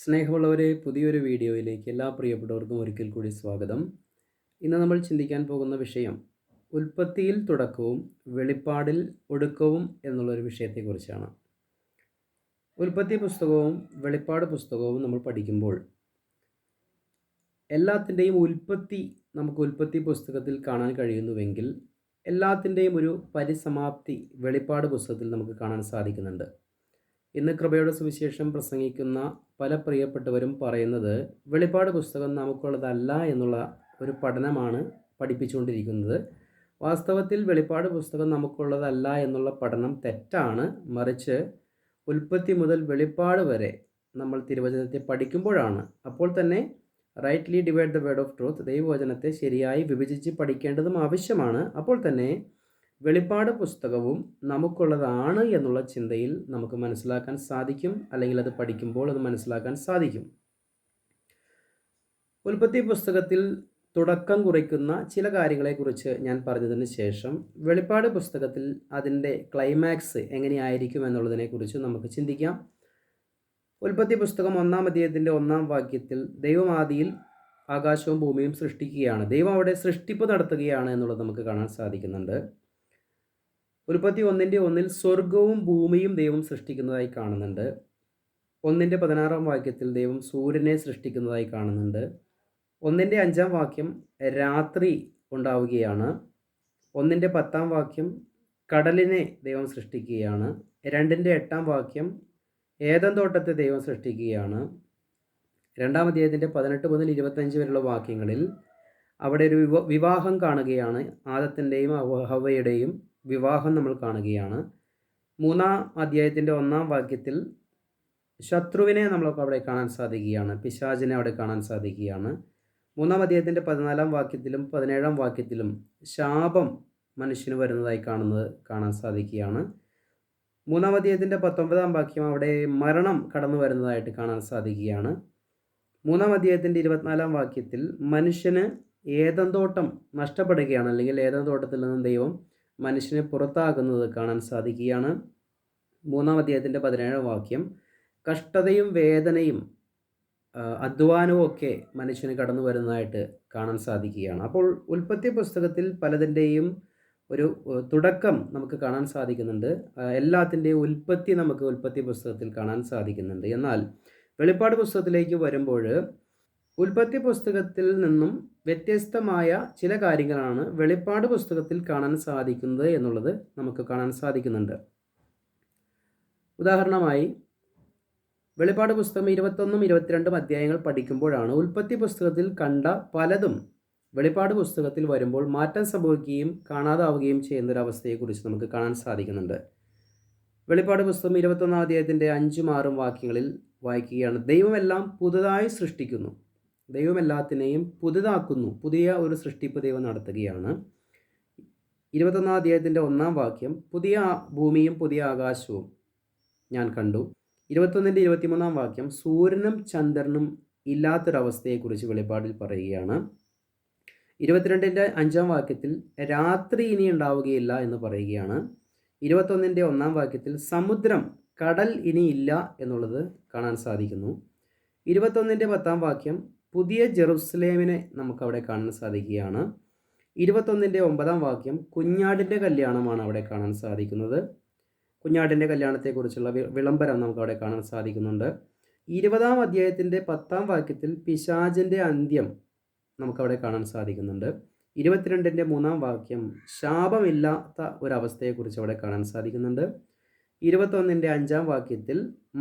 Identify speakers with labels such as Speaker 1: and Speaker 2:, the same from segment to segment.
Speaker 1: സ്നേഹമുള്ളവരെ പുതിയൊരു വീഡിയോയിലേക്ക് എല്ലാ പ്രിയപ്പെട്ടവർക്കും ഒരിക്കൽ കൂടി സ്വാഗതം ഇന്ന് നമ്മൾ ചിന്തിക്കാൻ പോകുന്ന വിഷയം ഉൽപ്പത്തിയിൽ തുടക്കവും വെളിപ്പാടിൽ ഒടുക്കവും എന്നുള്ളൊരു വിഷയത്തെക്കുറിച്ചാണ് ഉൽപ്പത്തി പുസ്തകവും വെളിപ്പാട് പുസ്തകവും നമ്മൾ പഠിക്കുമ്പോൾ എല്ലാത്തിൻ്റെയും ഉൽപ്പത്തി നമുക്ക് ഉൽപ്പത്തി പുസ്തകത്തിൽ കാണാൻ കഴിയുന്നുവെങ്കിൽ എല്ലാത്തിൻ്റെയും ഒരു പരിസമാപ്തി വെളിപ്പാട് പുസ്തകത്തിൽ നമുക്ക് കാണാൻ സാധിക്കുന്നുണ്ട് ഇന്ന് കൃപയുടെ സുവിശേഷം പ്രസംഗിക്കുന്ന പല പ്രിയപ്പെട്ടവരും പറയുന്നത് വെളിപ്പാട് പുസ്തകം നമുക്കുള്ളതല്ല എന്നുള്ള ഒരു പഠനമാണ് പഠിപ്പിച്ചുകൊണ്ടിരിക്കുന്നത് വാസ്തവത്തിൽ വെളിപ്പാട് പുസ്തകം നമുക്കുള്ളതല്ല എന്നുള്ള പഠനം തെറ്റാണ് മറിച്ച് ഉൽപ്പത്തി മുതൽ വെളിപ്പാട് വരെ നമ്മൾ തിരുവചനത്തെ പഠിക്കുമ്പോഴാണ് അപ്പോൾ തന്നെ rightly divide the word of truth ദൈവവചനത്തെ ശരിയായി വിഭജിച്ച് പഠിക്കേണ്ടതും ആവശ്യമാണ് അപ്പോൾ തന്നെ വെളിപ്പാട് പുസ്തകവും നമുക്കുള്ളതാണ് എന്നുള്ള ചിന്തയിൽ നമുക്ക് മനസ്സിലാക്കാൻ സാധിക്കും അല്ലെങ്കിൽ അത് പഠിക്കുമ്പോൾ അത് മനസ്സിലാക്കാൻ സാധിക്കും ഉൽപ്പത്തി പുസ്തകത്തിൽ തുടക്കം കുറിക്കുന്ന ചില കാര്യങ്ങളെക്കുറിച്ച് ഞാൻ പറഞ്ഞതിന് ശേഷം വെളിപ്പാട് പുസ്തകത്തിൽ അതിൻ്റെ ക്ലൈമാക്സ് എങ്ങനെയായിരിക്കും എന്നുള്ളതിനെക്കുറിച്ച് നമുക്ക് ചിന്തിക്കാം ഉൽപ്പത്തി പുസ്തകം ഒന്നാം അധ്യയത്തിൻ്റെ ഒന്നാം വാക്യത്തിൽ ദൈവമാദിയിൽ ആകാശവും ഭൂമിയും സൃഷ്ടിക്കുകയാണ് ദൈവം അവിടെ സൃഷ്ടിപ്പ് നടത്തുകയാണ് എന്നുള്ളത് നമുക്ക് കാണാൻ സാധിക്കുന്നുണ്ട് ഉൽപ്പത്തി ഒന്നിൻ്റെ ഒന്നിൽ സ്വർഗവും ഭൂമിയും ദൈവം സൃഷ്ടിക്കുന്നതായി കാണുന്നുണ്ട് ഒന്നിൻ്റെ പതിനാറാം വാക്യത്തിൽ ദൈവം സൂര്യനെ സൃഷ്ടിക്കുന്നതായി കാണുന്നുണ്ട് ഒന്നിൻ്റെ അഞ്ചാം വാക്യം രാത്രി ഉണ്ടാവുകയാണ് ഒന്നിൻ്റെ പത്താം വാക്യം കടലിനെ ദൈവം സൃഷ്ടിക്കുകയാണ് രണ്ടിൻ്റെ എട്ടാം വാക്യം ഏതം തോട്ടത്തെ ദൈവം സൃഷ്ടിക്കുകയാണ് രണ്ടാം അധ്യായത്തിൻ്റെ പതിനെട്ട് മുതൽ ഇരുപത്തഞ്ച് വരെയുള്ള വാക്യങ്ങളിൽ അവിടെ ഒരു വിവാഹം കാണുകയാണ് ആദത്തിൻ്റെയും ഹവയുടെയും വിവാഹം നമ്മൾ കാണുകയാണ് മൂന്നാം അധ്യായത്തിൻ്റെ ഒന്നാം വാക്യത്തിൽ ശത്രുവിനെ നമ്മൾക്ക് അവിടെ കാണാൻ സാധിക്കുകയാണ് പിശാചിനെ അവിടെ കാണാൻ സാധിക്കുകയാണ് മൂന്നാം അധ്യായത്തിൻ്റെ പതിനാലാം വാക്യത്തിലും പതിനേഴാം വാക്യത്തിലും ശാപം മനുഷ്യന് വരുന്നതായി കാണുന്നത് കാണാൻ സാധിക്കുകയാണ് മൂന്നാം അധ്യായത്തിൻ്റെ പത്തൊമ്പതാം വാക്യം അവിടെ മരണം കടന്നു വരുന്നതായിട്ട് കാണാൻ സാധിക്കുകയാണ് മൂന്നാം അധ്യായത്തിൻ്റെ ഇരുപത്തിനാലാം വാക്യത്തിൽ മനുഷ്യന് ഏതന്തോട്ടം നഷ്ടപ്പെടുകയാണ് അല്ലെങ്കിൽ ഏതന്തോട്ടത്തിൽ നിന്നും ദൈവം മനുഷ്യനെ പുറത്താകുന്നത് കാണാൻ സാധിക്കുകയാണ് മൂന്നാം അധ്യായത്തിൻ്റെ പതിനേഴാം വാക്യം കഷ്ടതയും വേദനയും അധ്വാനവും ഒക്കെ മനുഷ്യന് കടന്നു വരുന്നതായിട്ട് കാണാൻ സാധിക്കുകയാണ് അപ്പോൾ ഉൽപ്പത്തി പുസ്തകത്തിൽ പലതിൻ്റെയും ഒരു തുടക്കം നമുക്ക് കാണാൻ സാധിക്കുന്നുണ്ട് എല്ലാത്തിൻ്റെയും ഉൽപ്പത്തി നമുക്ക് ഉൽപ്പത്തി പുസ്തകത്തിൽ കാണാൻ സാധിക്കുന്നുണ്ട് എന്നാൽ വെളിപ്പാട് പുസ്തകത്തിലേക്ക് വരുമ്പോൾ ഉൽപ്പത്തി പുസ്തകത്തിൽ നിന്നും വ്യത്യസ്തമായ ചില കാര്യങ്ങളാണ് വെളിപ്പാട് പുസ്തകത്തിൽ കാണാൻ സാധിക്കുന്നത് എന്നുള്ളത് നമുക്ക് കാണാൻ സാധിക്കുന്നുണ്ട് ഉദാഹരണമായി വെളിപ്പാട് പുസ്തകം ഇരുപത്തൊന്നും ഇരുപത്തിരണ്ടും അധ്യായങ്ങൾ പഠിക്കുമ്പോഴാണ് ഉൽപ്പത്തി പുസ്തകത്തിൽ കണ്ട പലതും വെളിപ്പാട് പുസ്തകത്തിൽ വരുമ്പോൾ മാറ്റം സംഭവിക്കുകയും കാണാതാവുകയും ചെയ്യുന്ന ഒരു അവസ്ഥയെക്കുറിച്ച് നമുക്ക് കാണാൻ സാധിക്കുന്നുണ്ട് വെളിപ്പാട് പുസ്തകം ഇരുപത്തൊന്നാം അധ്യായത്തിൻ്റെ അഞ്ചും ആറും വാക്യങ്ങളിൽ വായിക്കുകയാണ് ദൈവമെല്ലാം പുതുതായി സൃഷ്ടിക്കുന്നു ദൈവമെല്ലാത്തിനെയും പുതുതാക്കുന്നു പുതിയ ഒരു സൃഷ്ടിപ്പ് ദൈവം നടത്തുകയാണ് ഇരുപത്തൊന്നാം അധ്യായത്തിൻ്റെ ഒന്നാം വാക്യം പുതിയ ഭൂമിയും പുതിയ ആകാശവും ഞാൻ കണ്ടു ഇരുപത്തൊന്നിൻ്റെ ഇരുപത്തിമൂന്നാം വാക്യം സൂര്യനും ചന്ദ്രനും ഇല്ലാത്തൊരവസ്ഥയെക്കുറിച്ച് വെളിപ്പാടിൽ പറയുകയാണ് ഇരുപത്തിരണ്ടിൻ്റെ അഞ്ചാം വാക്യത്തിൽ രാത്രി ഇനി ഉണ്ടാവുകയില്ല എന്ന് പറയുകയാണ് ഇരുപത്തൊന്നിൻ്റെ ഒന്നാം വാക്യത്തിൽ സമുദ്രം കടൽ ഇനിയില്ല എന്നുള്ളത് കാണാൻ സാധിക്കുന്നു ഇരുപത്തൊന്നിൻ്റെ പത്താം വാക്യം പുതിയ ജെറുസലേമിനെ നമുക്കവിടെ കാണാൻ സാധിക്കുകയാണ് ഇരുപത്തൊന്നിൻ്റെ ഒമ്പതാം വാക്യം കുഞ്ഞാടിൻ്റെ കല്യാണമാണ് അവിടെ കാണാൻ സാധിക്കുന്നത് കുഞ്ഞാടിൻ്റെ കല്യാണത്തെക്കുറിച്ചുള്ള വിളംബരം നമുക്കവിടെ കാണാൻ സാധിക്കുന്നുണ്ട് ഇരുപതാം അധ്യായത്തിൻ്റെ പത്താം വാക്യത്തിൽ പിശാജിൻ്റെ അന്ത്യം നമുക്കവിടെ കാണാൻ സാധിക്കുന്നുണ്ട് ഇരുപത്തിരണ്ടിൻ്റെ മൂന്നാം വാക്യം ശാപമില്ലാത്ത ഒരവസ്ഥയെക്കുറിച്ച് അവിടെ കാണാൻ സാധിക്കുന്നുണ്ട് ഇരുപത്തൊന്നിൻ്റെ അഞ്ചാം വാക്യത്തിൽ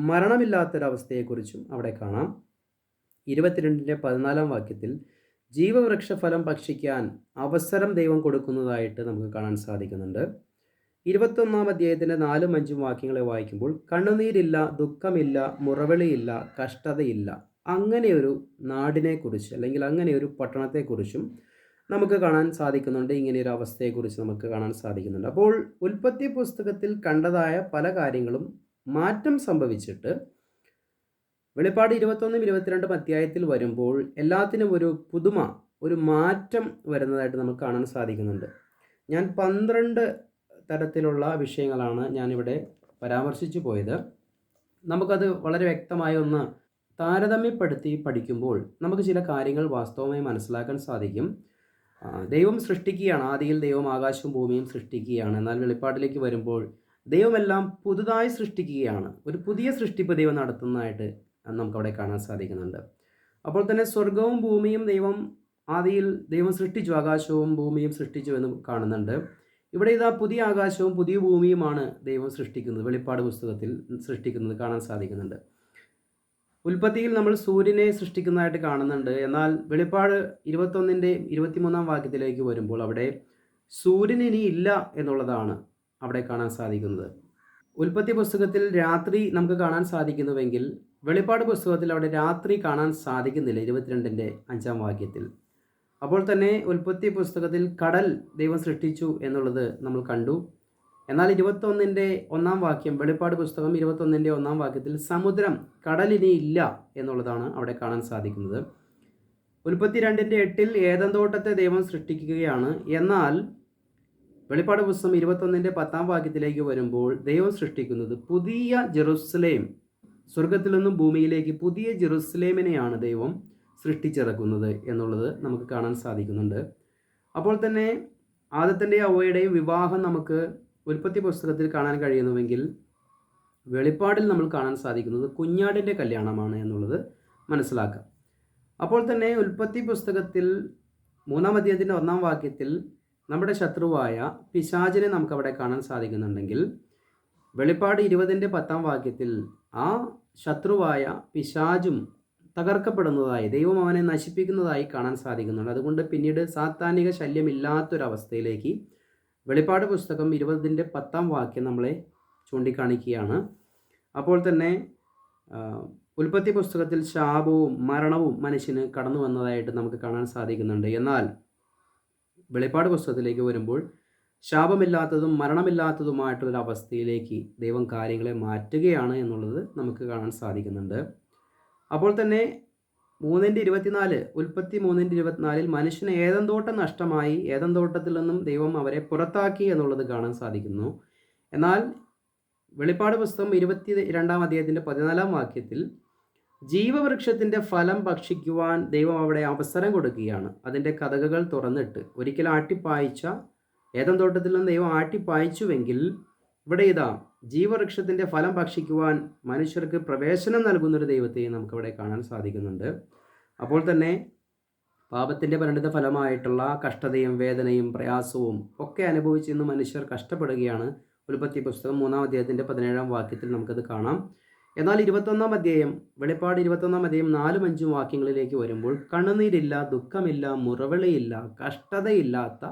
Speaker 1: മരണമില്ലാത്തൊരവസ്ഥയെക്കുറിച്ചും അവിടെ കാണാം ഇരുപത്തിരണ്ടിൻ്റെ പതിനാലാം വാക്യത്തിൽ ജീവവൃക്ഷഫലം ഭക്ഷിക്കാൻ അവസരം ദൈവം കൊടുക്കുന്നതായിട്ട് നമുക്ക് കാണാൻ സാധിക്കുന്നുണ്ട് ഇരുപത്തൊന്നാം അധ്യായത്തിൻ്റെ നാലും അഞ്ചും വാക്യങ്ങളെ വായിക്കുമ്പോൾ കണ്ണുനീരില്ല ദുഃഖമില്ല മുറവിളിയില്ല കഷ്ടതയില്ല അങ്ങനെയൊരു നാടിനെക്കുറിച്ച് അല്ലെങ്കിൽ അങ്ങനെ ഒരു പട്ടണത്തെക്കുറിച്ചും നമുക്ക് കാണാൻ സാധിക്കുന്നുണ്ട് ഇങ്ങനെയൊരു അവസ്ഥയെക്കുറിച്ച് നമുക്ക് കാണാൻ സാധിക്കുന്നുണ്ട് അപ്പോൾ ഉൽപ്പത്തി പുസ്തകത്തിൽ കണ്ടതായ പല കാര്യങ്ങളും മാറ്റം സംഭവിച്ചിട്ട് വെളിപ്പാട് ഇരുപത്തൊന്നും ഇരുപത്തിരണ്ടും അധ്യായത്തിൽ വരുമ്പോൾ എല്ലാത്തിനും ഒരു പുതുമ ഒരു മാറ്റം വരുന്നതായിട്ട് നമുക്ക് കാണാൻ സാധിക്കുന്നുണ്ട് ഞാൻ പന്ത്രണ്ട് തരത്തിലുള്ള വിഷയങ്ങളാണ് ഞാനിവിടെ പരാമർശിച്ചു പോയത് നമുക്കത് വളരെ വ്യക്തമായ ഒന്ന് താരതമ്യപ്പെടുത്തി പഠിക്കുമ്പോൾ നമുക്ക് ചില കാര്യങ്ങൾ വാസ്തവമായി മനസ്സിലാക്കാൻ സാധിക്കും ദൈവം സൃഷ്ടിക്കുകയാണ് ആദിയിൽ ദൈവം ആകാശവും ഭൂമിയും സൃഷ്ടിക്കുകയാണ് എന്നാൽ വെളിപ്പാടിലേക്ക് വരുമ്പോൾ ദൈവമെല്ലാം പുതുതായി സൃഷ്ടിക്കുകയാണ് ഒരു പുതിയ സൃഷ്ടിപ്പ് ദൈവം നടത്തുന്നതായിട്ട് നമുക്കവിടെ കാണാൻ സാധിക്കുന്നുണ്ട് അപ്പോൾ തന്നെ സ്വർഗവും ഭൂമിയും ദൈവം ആദിയിൽ ദൈവം സൃഷ്ടിച്ചു ആകാശവും ഭൂമിയും സൃഷ്ടിച്ചു എന്ന് കാണുന്നുണ്ട് ഇവിടെ ഇതാ പുതിയ ആകാശവും പുതിയ ഭൂമിയുമാണ് ദൈവം സൃഷ്ടിക്കുന്നത് വെളിപ്പാട് പുസ്തകത്തിൽ സൃഷ്ടിക്കുന്നത് കാണാൻ സാധിക്കുന്നുണ്ട് ഉൽപ്പത്തിയിൽ നമ്മൾ സൂര്യനെ സൃഷ്ടിക്കുന്നതായിട്ട് കാണുന്നുണ്ട് എന്നാൽ വെളിപ്പാട് ഇരുപത്തൊന്നിൻ്റെ ഇരുപത്തിമൂന്നാം വാക്യത്തിലേക്ക് വരുമ്പോൾ അവിടെ സൂര്യൻ ഇനി ഇല്ല എന്നുള്ളതാണ് അവിടെ കാണാൻ സാധിക്കുന്നത് ഉൽപ്പത്തി പുസ്തകത്തിൽ രാത്രി നമുക്ക് കാണാൻ സാധിക്കുന്നുവെങ്കിൽ വെളിപ്പാട് പുസ്തകത്തിൽ അവിടെ രാത്രി കാണാൻ സാധിക്കുന്നില്ല ഇരുപത്തിരണ്ടിൻ്റെ അഞ്ചാം വാക്യത്തിൽ അപ്പോൾ തന്നെ ഉൽപ്പത്തി പുസ്തകത്തിൽ കടൽ ദൈവം സൃഷ്ടിച്ചു എന്നുള്ളത് നമ്മൾ കണ്ടു എന്നാൽ ഇരുപത്തൊന്നിൻ്റെ ഒന്നാം വാക്യം വെളിപ്പാട് പുസ്തകം ഇരുപത്തൊന്നിൻ്റെ ഒന്നാം വാക്യത്തിൽ സമുദ്രം കടലിനി ഇല്ല എന്നുള്ളതാണ് അവിടെ കാണാൻ സാധിക്കുന്നത് ഉൽപ്പത്തി രണ്ടിൻ്റെ എട്ടിൽ ഏതന്തോട്ടത്തെ ദൈവം സൃഷ്ടിക്കുകയാണ് എന്നാൽ വെളിപ്പാട് പുസ്തകം ഇരുപത്തൊന്നിൻ്റെ പത്താം വാക്യത്തിലേക്ക് വരുമ്പോൾ ദൈവം സൃഷ്ടിക്കുന്നത് പുതിയ ജെറുസലേം സ്വർഗത്തിൽ നിന്നും ഭൂമിയിലേക്ക് പുതിയ ജെറുസലേമിനെയാണ് ദൈവം സൃഷ്ടിച്ചിറക്കുന്നത് എന്നുള്ളത് നമുക്ക് കാണാൻ സാധിക്കുന്നുണ്ട് അപ്പോൾ തന്നെ ആദത്തിൻ്റെ അവയുടെയും വിവാഹം നമുക്ക് ഉൽപ്പത്തി പുസ്തകത്തിൽ കാണാൻ കഴിയുന്നുവെങ്കിൽ വെളിപ്പാടിൽ നമ്മൾ കാണാൻ സാധിക്കുന്നത് കുഞ്ഞാടിൻ്റെ കല്യാണമാണ് എന്നുള്ളത് മനസ്സിലാക്കാം അപ്പോൾ തന്നെ ഉൽപ്പത്തി പുസ്തകത്തിൽ മൂന്നാം അധ്യായത്തിൻ്റെ ഒന്നാം വാക്യത്തിൽ നമ്മുടെ ശത്രുവായ പിശാചിനെ നമുക്കവിടെ കാണാൻ സാധിക്കുന്നുണ്ടെങ്കിൽ വെളിപ്പാട് ഇരുപതിൻ്റെ പത്താം വാക്യത്തിൽ ആ ശത്രുവായ പിശാചും തകർക്കപ്പെടുന്നതായി ദൈവം അവനെ നശിപ്പിക്കുന്നതായി കാണാൻ സാധിക്കുന്നുണ്ട് അതുകൊണ്ട് പിന്നീട് സാത്താനിക ശല്യമില്ലാത്തൊരവസ്ഥയിലേക്ക് വെളിപ്പാട് പുസ്തകം ഇരുപതിൻ്റെ പത്താം വാക്യം നമ്മളെ ചൂണ്ടിക്കാണിക്കുകയാണ് അപ്പോൾ തന്നെ ഉൽപ്പത്തി പുസ്തകത്തിൽ ശാപവും മരണവും മനുഷ്യന് കടന്നു വന്നതായിട്ട് നമുക്ക് കാണാൻ സാധിക്കുന്നുണ്ട് എന്നാൽ വെളിപ്പാട് പുസ്തകത്തിലേക്ക് വരുമ്പോൾ ശാപമില്ലാത്തതും മരണമില്ലാത്തതുമായിട്ടുള്ള അവസ്ഥയിലേക്ക് ദൈവം കാര്യങ്ങളെ മാറ്റുകയാണ് എന്നുള്ളത് നമുക്ക് കാണാൻ സാധിക്കുന്നുണ്ട് അപ്പോൾ തന്നെ മൂന്നിൻ്റെ ഇരുപത്തിനാല് ഉൽപ്പത്തി മൂന്നിൻ്റെ ഇരുപത്തിനാലിൽ മനുഷ്യന് ഏതെന്തോട്ടം നഷ്ടമായി ഏതെന്തോട്ടത്തിൽ നിന്നും ദൈവം അവരെ പുറത്താക്കി എന്നുള്ളത് കാണാൻ സാധിക്കുന്നു എന്നാൽ വെളിപ്പാട് പുസ്തകം ഇരുപത്തി രണ്ടാം അദ്ദേഹത്തിൻ്റെ പതിനാലാം വാക്യത്തിൽ ജീവവൃക്ഷത്തിൻ്റെ ഫലം ഭക്ഷിക്കുവാൻ ദൈവം അവിടെ അവസരം കൊടുക്കുകയാണ് അതിൻ്റെ കഥകൾ തുറന്നിട്ട് ഒരിക്കൽ ആട്ടിപ്പായിച്ച ഏതം തോട്ടത്തിൽ നിന്ന് ദൈവം ആട്ടിപ്പായച്ചുവെങ്കിൽ ഇവിടെ ഇതാ ജീവവൃക്ഷത്തിൻ്റെ ഫലം ഭക്ഷിക്കുവാൻ മനുഷ്യർക്ക് പ്രവേശനം നൽകുന്നൊരു ദൈവത്തെയും നമുക്കിവിടെ കാണാൻ സാധിക്കുന്നുണ്ട് അപ്പോൾ തന്നെ പാപത്തിൻ്റെ പരിണിത ഫലമായിട്ടുള്ള കഷ്ടതയും വേദനയും പ്രയാസവും ഒക്കെ അനുഭവിച്ച് ഇന്ന് മനുഷ്യർ കഷ്ടപ്പെടുകയാണ് ഉൽപ്പത്തി പുസ്തകം മൂന്നാം അധ്യായത്തിൻ്റെ പതിനേഴാം വാക്യത്തിൽ നമുക്കത് കാണാം എന്നാൽ ഇരുപത്തൊന്നാം അധ്യായം വെളിപ്പാട് ഇരുപത്തൊന്നാം അധ്യായം നാലും അഞ്ചും വാക്യങ്ങളിലേക്ക് വരുമ്പോൾ കണ്ണുനീരില്ല ദുഃഖമില്ല മുറവിളിയില്ല കഷ്ടതയില്ലാത്ത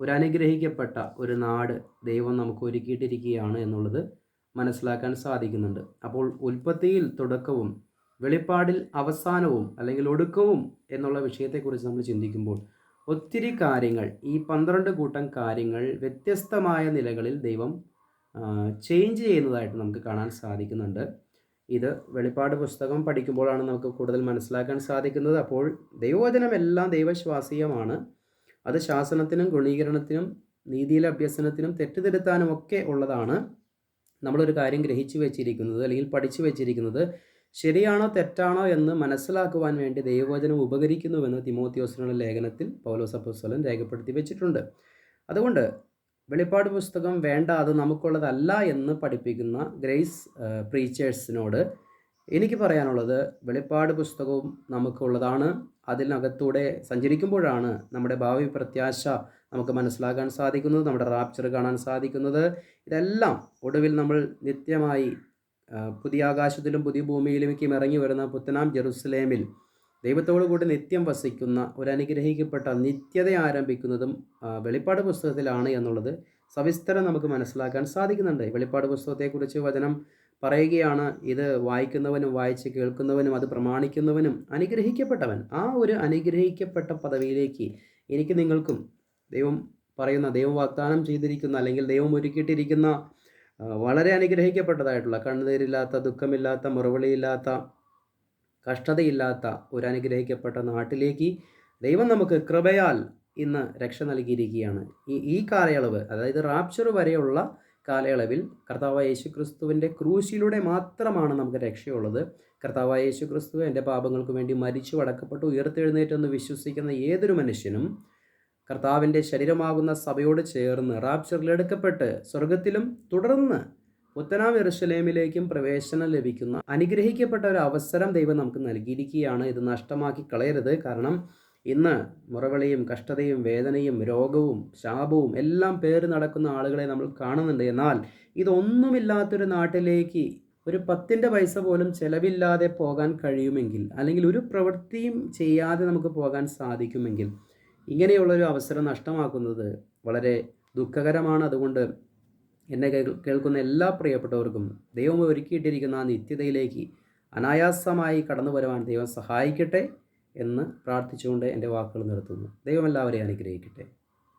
Speaker 1: ഒരു അനുഗ്രഹിക്കപ്പെട്ട ഒരു നാട് ദൈവം നമുക്ക് ഒരുക്കിയിട്ടിരിക്കുകയാണ് എന്നുള്ളത് മനസ്സിലാക്കാൻ സാധിക്കുന്നുണ്ട് അപ്പോൾ ഉൽപ്പത്തിയിൽ തുടക്കവും വെളിപ്പാടിൽ അവസാനവും അല്ലെങ്കിൽ ഒടുക്കവും എന്നുള്ള വിഷയത്തെക്കുറിച്ച് നമ്മൾ ചിന്തിക്കുമ്പോൾ ഒത്തിരി കാര്യങ്ങൾ ഈ പന്ത്രണ്ട് കൂട്ടം കാര്യങ്ങൾ വ്യത്യസ്തമായ നിലകളിൽ ദൈവം ചേഞ്ച് ചെയ്യുന്നതായിട്ട് നമുക്ക് കാണാൻ സാധിക്കുന്നുണ്ട് ഇത് വെളിപ്പാട് പുസ്തകം പഠിക്കുമ്പോഴാണ് നമുക്ക് കൂടുതൽ മനസ്സിലാക്കാൻ സാധിക്കുന്നത് അപ്പോൾ ദൈവവചനമെല്ലാം ദൈവശ്വാസീയമാണ് അത് ശാസനത്തിനും ഗുണീകരണത്തിനും നീതിയിലെ അഭ്യസനത്തിനും തെറ്റുതിരുത്താനും ഒക്കെ ഉള്ളതാണ് നമ്മളൊരു കാര്യം ഗ്രഹിച്ചു വെച്ചിരിക്കുന്നത് അല്ലെങ്കിൽ പഠിച്ചു വെച്ചിരിക്കുന്നത് ശരിയാണോ തെറ്റാണോ എന്ന് മനസ്സിലാക്കുവാൻ വേണ്ടി ദൈവവചനം ഉപകരിക്കുന്നുവെന്ന് തിമോത്യോസിനുള്ള ലേഖനത്തിൽ പൗലോസ് അപ്പോസ്വലൻ രേഖപ്പെടുത്തി വെച്ചിട്ടുണ്ട് അതുകൊണ്ട് വെളിപ്പാട് പുസ്തകം വേണ്ട അത് നമുക്കുള്ളതല്ല എന്ന് പഠിപ്പിക്കുന്ന ഗ്രേസ് പ്രീച്ചേഴ്സിനോട് എനിക്ക് പറയാനുള്ളത് വെളിപ്പാട് പുസ്തകവും നമുക്കുള്ളതാണ് അതിനകത്തൂടെ സഞ്ചരിക്കുമ്പോഴാണ് നമ്മുടെ ഭാവി പ്രത്യാശ നമുക്ക് മനസ്സിലാക്കാൻ സാധിക്കുന്നത് നമ്മുടെ റാപ്ചർ കാണാൻ സാധിക്കുന്നത് ഇതെല്ലാം ഒടുവിൽ നമ്മൾ നിത്യമായി പുതിയ ആകാശത്തിലും പുതിയ ഭൂമിയിലുമൊക്കെയും ഇറങ്ങി വരുന്ന പുത്തനാം ജെറുസലേമിൽ ദൈവത്തോടു കൂടി നിത്യം വസിക്കുന്ന ഒരു അനുഗ്രഹിക്കപ്പെട്ട നിത്യത ആരംഭിക്കുന്നതും വെളിപ്പാട് പുസ്തകത്തിലാണ് എന്നുള്ളത് സവിസ്തരം നമുക്ക് മനസ്സിലാക്കാൻ സാധിക്കുന്നുണ്ട് വെളിപ്പാട് പുസ്തകത്തെക്കുറിച്ച് വചനം പറയുകയാണ് ഇത് വായിക്കുന്നവനും വായിച്ച് കേൾക്കുന്നവനും അത് പ്രമാണിക്കുന്നവനും അനുഗ്രഹിക്കപ്പെട്ടവൻ ആ ഒരു അനുഗ്രഹിക്കപ്പെട്ട പദവിയിലേക്ക് എനിക്ക് നിങ്ങൾക്കും ദൈവം പറയുന്ന ദൈവം വാഗ്ദാനം ചെയ്തിരിക്കുന്ന അല്ലെങ്കിൽ ദൈവം ഒരുക്കിയിട്ടിരിക്കുന്ന വളരെ അനുഗ്രഹിക്കപ്പെട്ടതായിട്ടുള്ള കണ്ണുനീരില്ലാത്ത ദുഃഖമില്ലാത്ത മുറവിളിയില്ലാത്ത കഷ്ടതയില്ലാത്ത ഒരു അനുഗ്രഹിക്കപ്പെട്ട നാട്ടിലേക്ക് ദൈവം നമുക്ക് കൃപയാൽ ഇന്ന് രക്ഷ നൽകിയിരിക്കുകയാണ് ഈ ഈ കാലയളവ് അതായത് റാപ്ചർ വരെയുള്ള കാലയളവിൽ കർത്താവായ യേശു ക്രിസ്തുവിൻ്റെ ക്രൂശിലൂടെ മാത്രമാണ് നമുക്ക് രക്ഷയുള്ളത് കർത്താവായ യേശു ക്രിസ്തു എൻ്റെ പാപങ്ങൾക്ക് വേണ്ടി മരിച്ചു വടക്കപ്പെട്ടു ഉയർത്തെഴുന്നേറ്റെന്ന് വിശ്വസിക്കുന്ന ഏതൊരു മനുഷ്യനും കർത്താവിൻ്റെ ശരീരമാകുന്ന സഭയോട് ചേർന്ന് റാപ്ചറിലെടുക്കപ്പെട്ട് സ്വർഗത്തിലും തുടർന്ന് പുത്തനാം ഇറശലേമിലേക്കും പ്രവേശനം ലഭിക്കുന്ന അനുഗ്രഹിക്കപ്പെട്ട ഒരു അവസരം ദൈവം നമുക്ക് നൽകിയിരിക്കുകയാണ് ഇത് നഷ്ടമാക്കി കളയരുത് കാരണം ഇന്ന് മുറവിളിയും കഷ്ടതയും വേദനയും രോഗവും ശാപവും എല്ലാം പേര് നടക്കുന്ന ആളുകളെ നമ്മൾ കാണുന്നുണ്ട് എന്നാൽ ഇതൊന്നുമില്ലാത്തൊരു നാട്ടിലേക്ക് ഒരു പത്തിൻ്റെ പൈസ പോലും ചിലവില്ലാതെ പോകാൻ കഴിയുമെങ്കിൽ അല്ലെങ്കിൽ ഒരു പ്രവൃത്തിയും ചെയ്യാതെ നമുക്ക് പോകാൻ സാധിക്കുമെങ്കിൽ ഇങ്ങനെയുള്ളൊരു അവസരം നഷ്ടമാക്കുന്നത് വളരെ ദുഃഖകരമാണ് അതുകൊണ്ട് എന്നെ കേൾക്കുന്ന എല്ലാ പ്രിയപ്പെട്ടവർക്കും ദൈവം ഒരുക്കിയിട്ടിരിക്കുന്ന ആ നിത്യതയിലേക്ക് അനായാസമായി കടന്നു വരുവാൻ ദൈവം സഹായിക്കട്ടെ എന്ന് പ്രാർത്ഥിച്ചുകൊണ്ട് എൻ്റെ വാക്കുകൾ നിർത്തുന്നു ദൈവം എല്ലാവരെയും അനുഗ്രഹിക്കട്ടെ